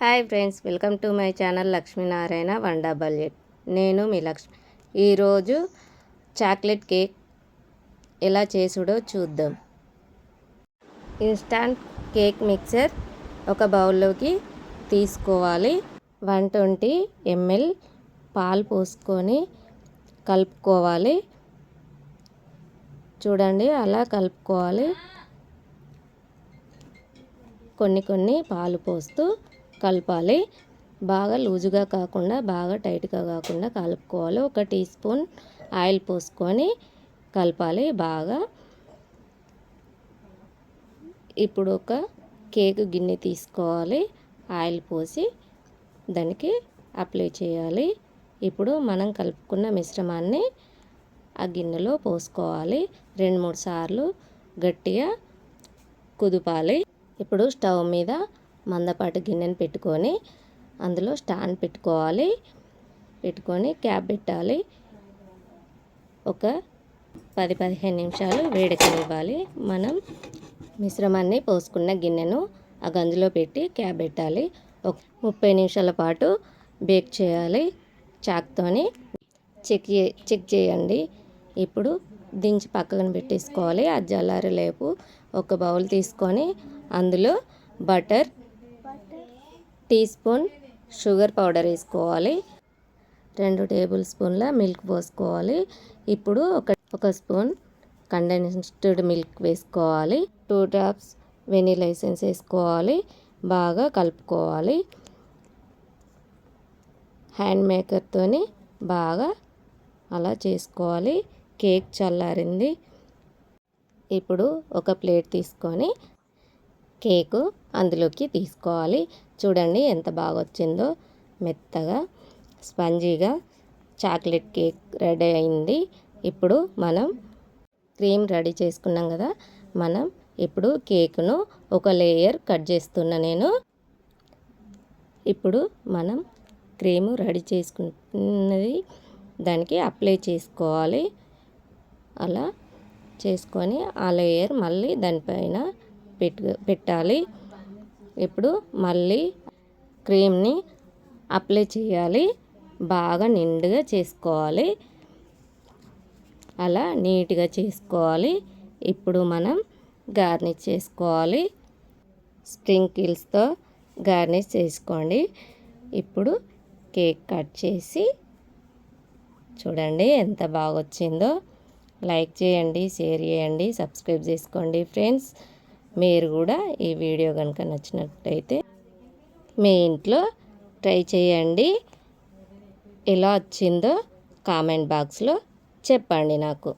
Hi friends welcome to my channel Lakshminarayana one double eight నేను మీ లక్ష్మి. ఈరోజు chocolate cake ఎలా చేసుడో చూద్దాం. ఇన్స్టాంట్ కేక్ మిక్సర్ ఒక బౌల్లోకి తీసుకోవాలి. వన్ ట్వంటీ ఎంఎల్ పాలు పోసుకొని కలుపుకోవాలి. చూడండి అలా కలుపుకోవాలి. కొన్ని కొన్ని పాలు పోస్తూ కలపాలి. బాగా లూజుగా కాకుండా బాగా టైట్గా కాకుండా కలుపుకోవాలి. ఒక టీ స్పూన్ ఆయిల్ పోసుకొని కలపాలి బాగా. ఇప్పుడు ఒక కేక్ గిన్నె తీసుకోవాలి. ఆయిల్ పోసి దానికి అప్లై చేయాలి. ఇప్పుడు మనం కలుపుకున్న మిశ్రమాన్ని ఆ గిన్నెలో పోసుకోవాలి. రెండు మూడు సార్లు గట్టిగా కుదుపాలి. ఇప్పుడు స్టవ్ మీద మందపాటి గిన్నెను పెట్టుకొని అందులో స్టాండ్ పెట్టుకోవాలి. పెట్టుకొని క్యాప్ పెట్టాలి. ఒక పది పదిహేను నిమిషాలు వేడెక్కనివ్వాలి. మనం మిశ్రమాన్ని పోసుకున్న గిన్నెను ఆ గంజులో పెట్టి క్యాప్ పెట్టాలి. ఒక ముప్పై నిమిషాల పాటు బేక్ చేయాలి. చాక్తోని చెక్ చెక్ చేయండి. ఇప్పుడు దించి పక్కన పెట్టేసుకోవాలి. ఆ జల్లారి లేపు ఒక బౌల్ తీసుకొని అందులో butter teaspoon sugar powder వేసుకోవాలి. రెండు టేబుల్ స్పూన్ల మిల్క్ పోసుకోవాలి. ఇప్పుడు ఒక ఒక స్పూన్ కండెన్స్డ్ మిల్క్ వేసుకోవాలి. టూ డ్రాప్స్ వెనీలా ఎసెన్స్ వేసుకోవాలి. బాగా కలుపుకోవాలి. హ్యాండ్ మేకర్తో బాగా అలా చేసుకోవాలి. కేక్ చల్లారింది. ఇప్పుడు ఒక ప్లేట్ తీసుకొని కేకు అందులోకి తీసుకోవాలి. చూడండి ఎంత బాగా వచ్చిందో మెత్తగా స్పంజీగా చాక్లెట్ కేక్ రెడీ అయింది. ఇప్పుడు మనం క్రీమ్ రెడీ చేసుకున్నాం కదా. మనం ఇప్పుడు కేకును ఒక లేయర్ కట్ చేస్తున్నా నేను. ఇప్పుడు మనం క్రీము రెడీ చేసుకున్నది దానికి అప్లై చేసుకోవాలి. అలా చేసుకొని ఆ లేయర్ మళ్ళీ దానిపైన పెట్టు పెట్టాలి. ఇప్పుడు మళ్ళీ క్రీమ్ని అప్లై చేయాలి. బాగా నిండుగా చేసుకోవాలి. అలా నీట్గా చేసుకోవాలి. ఇప్పుడు మనం గార్నిష్ చేసుకోవాలి. స్ప్రింకిల్స్తో గార్నిష్ చేసుకోండి. ఇప్పుడు కేక్ కట్ చేసి చూడండి ఎంత బాగా వచ్చిందో లైక్ చేయండి షేర్ చేయండి సబ్స్క్రైబ్ చేసుకోండి ఫ్రెండ్స్. మీరు కూడా ఈ వీడియో కనుక నచ్చినట్టయితే మీ ఇంట్లో ట్రై చేయండి. ఎలా వచ్చిందో కామెంట్ బాక్స్లో చెప్పండి నాకు.